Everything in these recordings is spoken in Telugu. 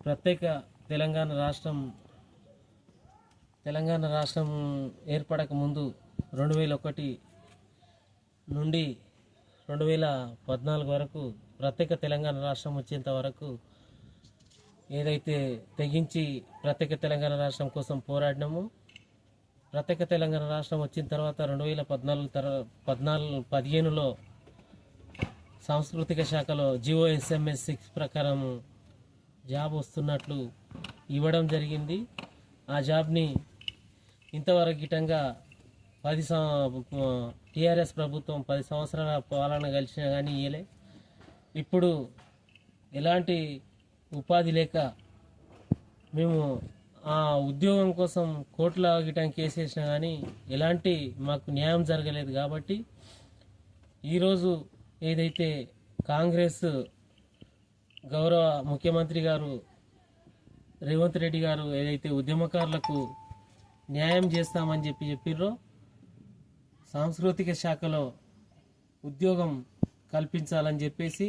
ప్రత్యేక తెలంగాణ రాష్ట్రం తెలంగాణ రాష్ట్రం ఏర్పడక ముందు రెండు వేల ఒకటి నుండి రెండు వేల పద్నాలుగు వరకు ప్రత్యేక తెలంగాణ రాష్ట్రం వచ్చేంత వరకు ఏదైతే తెగించి ప్రత్యేక తెలంగాణ రాష్ట్రం కోసం పోరాడినామో ప్రత్యేక తెలంగాణ రాష్ట్రం వచ్చిన తర్వాత రెండు వేల పద్నాలుగు తర పద్నాలుగు పదిహేనులో సాంస్కృతిక శాఖలో జిఓఎస్ఎంఎస్ సిక్స్ ప్రకారం జాబ్ వస్తున్నట్లు ఇవ్వడం జరిగింది. ఆ జాబ్ని ఇంతవరకు ఇటంగా పది టీఆర్ఎస్ ప్రభుత్వం పది సంవత్సరాల పాలన కలిసినా కానీ ఇయ్యలే. ఇప్పుడు ఎలాంటి ఉపాధి లేక మేము ఆ ఉద్యోగం కోసం కోట్ల గిటం కేసేసినా కానీ ఎలాంటి మాకు న్యాయం జరగలేదు కాబట్టి ఈరోజు ఏదైతే కాంగ్రెస్ గౌరవ ముఖ్యమంత్రి గారు రేవంత్ రెడ్డి గారు ఏదైతే ఉద్యమకారులకు న్యాయం చేస్తామని చెప్పి చెప్పిర్రో సాంస్కృతిక శాఖలో ఉద్యోగం కల్పించాలని చెప్పేసి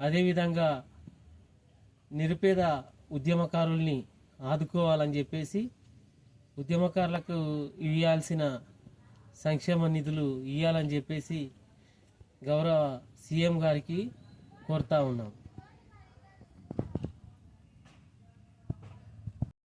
అదేవిధంగా నిరుపేద ఉద్యమకారుల్ని ఆదుకోవాలని చెప్పేసి ఉద్యమకారులకు ఇవ్వాల్సిన సంక్షేమ నిధులు ఇవ్వాలని చెప్పేసి గౌరవ సీఎం గారికి కోరుతా ఉన్నాం.